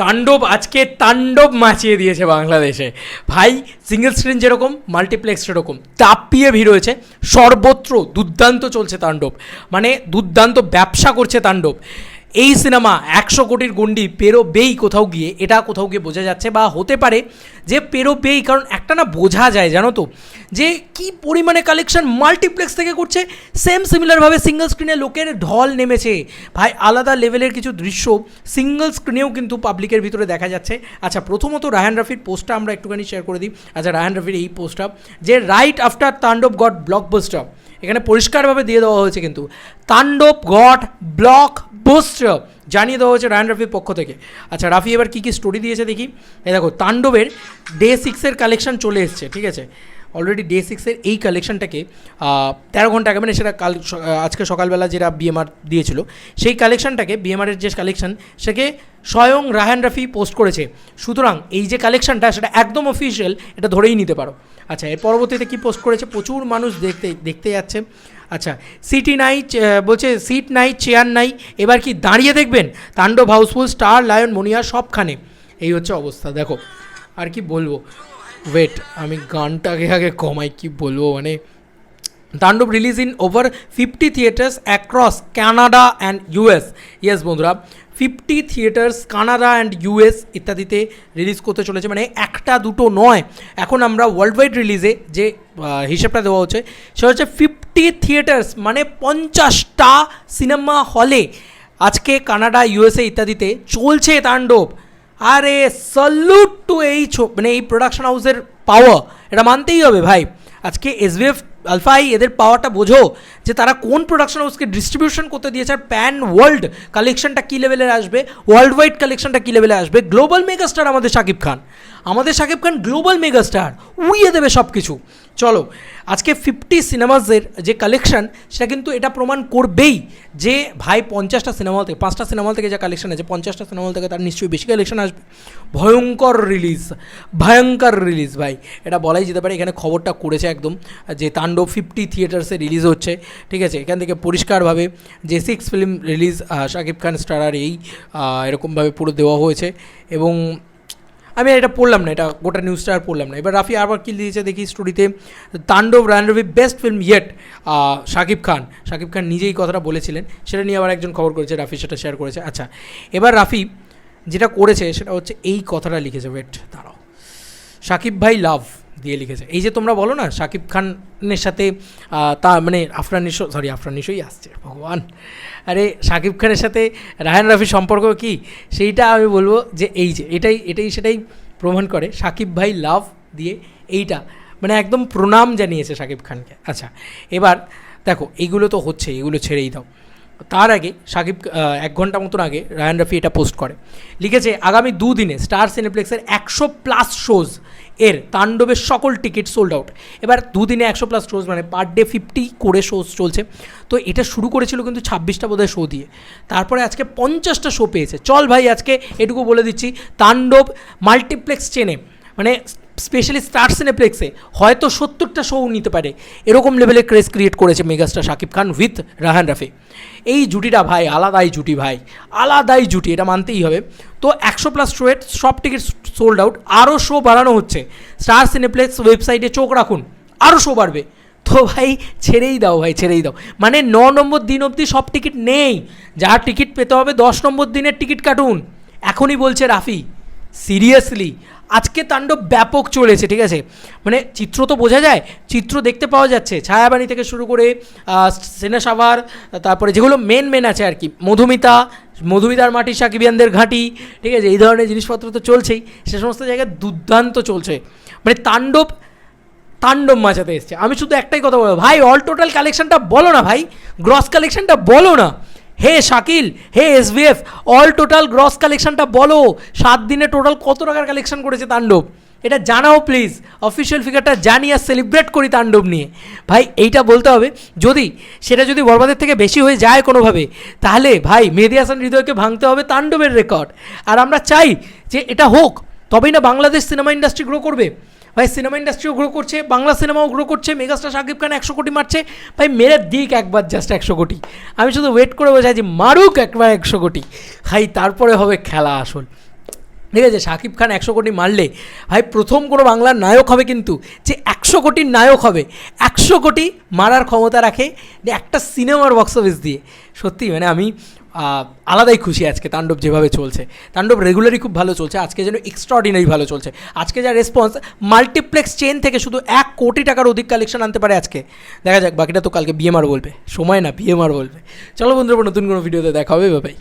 তাণ্ডব, আজকে তাণ্ডব মাচিয়ে দিয়েছে বাংলাদেশে। ভাই সিঙ্গেল স্ক্রিন যেরকম মাল্টিপ্লেক্স সেরকম চাপিয়ে ভিড় হয়েছে। সর্বত্র দুর্দান্ত চলছে তাণ্ডব। মানে দুর্দান্ত ব্যবসা করছে তাণ্ডব। এই সিনেমা একশো কোটির গন্ডি পেরোবেই কোথাও গিয়ে, এটা কোথাও গিয়ে বোঝা যাচ্ছে বা হতে পারে যে পেরোবেই, কারণ একটা না বোঝা যায়, জানো তো? যে কি পরিমাণে কালেকশন মাল্টিপ্লেক্স থেকে করছে? সেম সিমিলারভাবে সিঙ্গেল স্ক্রিনে লোকের ঢল নেমেছে। ভাই, আলাদা লেভেলের কিছু দৃশ্য সিঙ্গেল স্ক্রিনেও কিন্তু পাবলিকের ভিতরে দেখা যাচ্ছে। আচ্ছা প্রথমত রায়হান রাফির পোস্টটা আমরা একটুখানি শেয়ার করে দিই। আচ্ছা রায়হান রাফির এই পোস্টটা যে right after Tandav god block blockbuster এখানে পরিষ্কারভাবে দিয়ে দেওয়া হয়েছে কিন্তু। তাণ্ডব গড ব্লক বুস্টার জানিয়ে দেওয়া হয়েছে রায়ন রাফির পক্ষ থেকে। আচ্ছা রাফি এবার কী কী স্টোরি দিয়েছে দেখি। এই দেখো, তাণ্ডবের ডে সিক্সের কালেকশন চলে এসছে, ঠিক আছে? অলরেডি ডে সিক্সের এই কালেকশনটাকে তেরো ঘণ্টা আগে মানে সেটা কাল আজকে সকালবেলা যেটা বিএমআর দিয়েছিল, সেই কালেকশনটাকে বিএমআরের যে কালেকশন সেকে স্বয়ং রাহান রাফি পোস্ট করেছে। সুতরাং এই যে কালেকশনটা সেটা একদম অফিসিয়াল এটা ধরেই নিতে পারো। আচ্ছা এর পরবর্তীতে কি পোস্ট করেছে? প্রচুর মানুষ দেখতে দেখতে যাচ্ছে। আচ্ছা সিটি নাই বলছে সিট নাই চেয়ার নাই এবার কি দাঁড়িয়ে দেখবেন? তাণ্ডব হাউসফুল স্টার লায়ন মনিয়া সবখানে। এই হচ্ছে অবস্থা, দেখো। আর কি বলব? ওয়েট আমি গানটাকে আগে কমাই, কি বলব? মানে Tandav release in over fifty theatres across Canada and US yes বন্ধুরা fifty theatres Canada and US ইত্যাদিতে রিলিজ করতে চলেছে। মানে একটা, দুটো নয়। এখন আমরা ওয়ার্ল্ড ওয়াইড রিলিজে যে হিসেবটা দেওয়া হচ্ছে, সেটা হচ্ছে ফিফটি থিয়েটার্স মানে পঞ্চাশটা সিনেমা হলে আজকে কানাডা ইউএসএ ইত্যাদিতে চলছে তাণ্ডব। আরে সল্যুট টু এই মানে এই প্রোডাকশন হাউসের পাওয়া এটা মানতেই হবে ভাই। আজকে এস এসবিএফ আলফাই এদের পাওয়ারটা বোঝো যে তারা কোন প্রোডাকশন হাউসকে ডিস্ট্রিবিউশন করতে দিয়েছে আর প্যান ওয়ার্ল্ড কালেকশনটা কী লেভেলের আসবে ওয়ার্ল্ড ওয়াইড কালেকশনটা কী লেভেলে আসবে গ্লোবাল মেগাস্টার আমাদের শাকিব খান। আমাদের শাকিব খান গ্লোবাল মেগাস্টার উইয়ে দেবে সব কিছু চলো, আজকে ফিফটি সিনেমাসের যে কালেকশন সেটা কিন্তু এটা প্রমাণ করবেই যে ভাই পঞ্চাশটা সিনেমা থেকে পাঁচটা সিনেমা থেকে যা কালেকশন আছে, পঞ্চাশটা সিনেমা থেকে তার নিশ্চয়ই বেশি কালেকশন আসবে। ভয়ঙ্কর রিলিজ ভয়ঙ্কর রিলিজ ভাই। এটা বলাই যেতে পারে, এখানে খবরটা করেছে একদম যে তাণ্ডব ফিফটি থিয়েটার্সে রিলিজ হচ্ছে, ঠিক আছে? এখান থেকে পরিষ্কারভাবে যে six film release Shakib Khan starrer এই এরকমভাবে পুরো দেওয়া হয়েছে। এবং আমি এটা পড়লাম না, এটা গোটা নিউজটা আর পড়লাম না। এবার রাফি আবার কি দিয়েছে দেখি স্টোরিতে তাণ্ডব রান রবি best film yet Shakib Khan. Shakib Khan নিজেই কথাটা বলেছিলেন। সেটা নিয়ে আবার একজন খবর করেছে রাফি সেটা শেয়ার করেছে। আচ্ছা এবার রাফি যেটা করেছে সেটা হচ্ছে এই কথাটা লিখেছে। ওয়েট দাঁড়াও। শাকিব ভাই লাভ দিয়ে লিখেছে। এই যে তোমরা বলো না শাকিব খানের সাথে তা মানে আফরান নিশো সরি আফরান নিশোই আসছে, ভগবান। আরে শাকিব খানের সাথে রায়ান রাফির সম্পর্ক কি? সেইটা আমি বলব যে এই যে, এটাই এটাই সেটাই প্রমাণ করে শাকিব ভাই লাভ দিয়ে এইটা মানে একদম প্রণাম জানিয়েছে শাকিব খানকে। আচ্ছা এবার দেখো এইগুলো তো হচ্ছে এগুলো ছেড়েই দাও। তার আগে সাকিব এক ঘণ্টা মতন আগে রায়ান রফি এটা পোস্ট করে। লিখেছে, আগামী দুদিনে স্টার সিনেপ্লেক্সের একশো প্লাস শোজ এর তাণ্ডবের সকল টিকিট সোল্ড আউট এবার দুদিনে একশো প্লাস শোজ মানে পার ডে ফিফটি করে শোজ চলছে। তো এটা শুরু করেছিল কিন্তু ছাব্বিশটা বোধহয় শো দিয়ে। তারপরে আজকে পঞ্চাশটা শো পেয়েছে। চল ভাই, আজকে এটুকু বলে দিচ্ছি, তাণ্ডব মাল্টিপ্লেক্স চেনে মানে স্পেশালি স্টার সিনেপ্লেক্সে হয়তো সত্তরটা শো নিতে পারে। এরকম লেভেলের ক্রেজ ক্রিয়েট করেছে মেগাস্টার শাকিব খান উইথ রাহান রাফি। এই জুটিটা ভাই, আলাদাই জুটি ভাই, আলাদাই জুটি, এটা মানতেই হবে। তো একশো প্লাস শোয়ের সব টিকিট সোল্ড আউট আরও শো বাড়ানো হচ্ছে। স্টার সিনেপ্লেক্স ওয়েবসাইটে চোখ রাখুন আরও শো বাড়বে। তো ভাই, ছেড়েই দাও ভাই, ছেড়েই দাও। মানে ন নম্বর দিন অবধি সব টিকিট নেই। যার টিকিট পেতে হবে, দশ নম্বর দিনের টিকিট কাটুন। এখনই বলছে রাফি সিরিয়াসলি আজকে তাণ্ডব ব্যাপক চলেছে, ঠিক আছে? মানে চিত্র তো বোঝা যায়, চিত্র দেখতে পাওয়া যাচ্ছে। ছায়াবাণী থেকে শুরু করে সেনা সাভার, তারপরে যেগুলো মেন মেন আছে আর কি। মধুমিতা, মধুমিতার মাটি, সাকিবিয়ানদের ঘাঁটি, ঠিক আছে? এই ধরনের জিনিসপত্র তো চলছেই। সে সমস্ত জায়গায় দুর্দান্ত চলছে। মানে তাণ্ডব তাণ্ডব মাচাতে এসছে। আমি শুধু একটাই কথা বলব, ভাই অল টোটাল কালেকশনটা বলো না, ভাই। গ্রস কালেকশনটা বলো না। Hey Shakil, hey SVF all total gross কালেকশনটা বলো। সাত দিনে টোটাল কত টাকার কালেকশন করেছে তাণ্ডব? এটা জানাও প্লিজ অফিসিয়াল ফিগারটা জানি আর সেলিব্রেট করি তাণ্ডব নিয়ে। ভাই, এইটা বলতে হবে, যদি সেটা যদি বরবাদের থেকে বেশি হয়ে যায় কোনোভাবে, তাহলে ভাই মেহেদি হাসান হৃদয়কে ভাঙতে হবে তাণ্ডবের রেকর্ড আর আমরা চাই যে এটা হোক, তবেই না বাংলাদেশ সিনেমা ইন্ডাস্ট্রি গ্রো করবে। ভাই সিনেমা ইন্ডাস্ট্রিও গ্রো করছে, বাংলা সিনেমাও গ্রো করছে মেগাস্টার শাকিব খান একশো কোটি মারছে। ভাই মেরে দিক একবার জাস্ট একশো কোটি। আমি শুধু ওয়েট করে বোঝাই যে মারুক একবার একশো কোটি। ভাই, তারপরে হবে খেলা আসল। ঠিক আছে শাকিব খান একশো কোটি মারলে, ভাই প্রথম কোনো বাংলার নায়ক হবে কিন্তু যে একশো কোটির নায়ক হবে, একশো কোটি মারার ক্ষমতা রাখে, যে একটা সিনেমার বক্স অফিস দিয়ে। সত্যি মানে আমি আলাদাই খুশি আজকে তাণ্ডব যেভাবে চলছে। তাণ্ডব রেগুলারই খুব ভালো চলছে, আজকে যেন এক্সট্রাঅর্ডিনারি ভালো চলছে। আজকে যা রেসপন্স মাল্টিপ্লেক্স চেন থেকে শুধু এক কোটি টাকার অধিক কালেকশন আনতে পারে আজকে। দেখা যাক, বাকিটা তো কালকে বিএমআর বলবে। সময় না বিএমআর বলবে। চলো বন্ধুরা, নতুন কোনো ভিডিওতে দেখা হবে বাবাই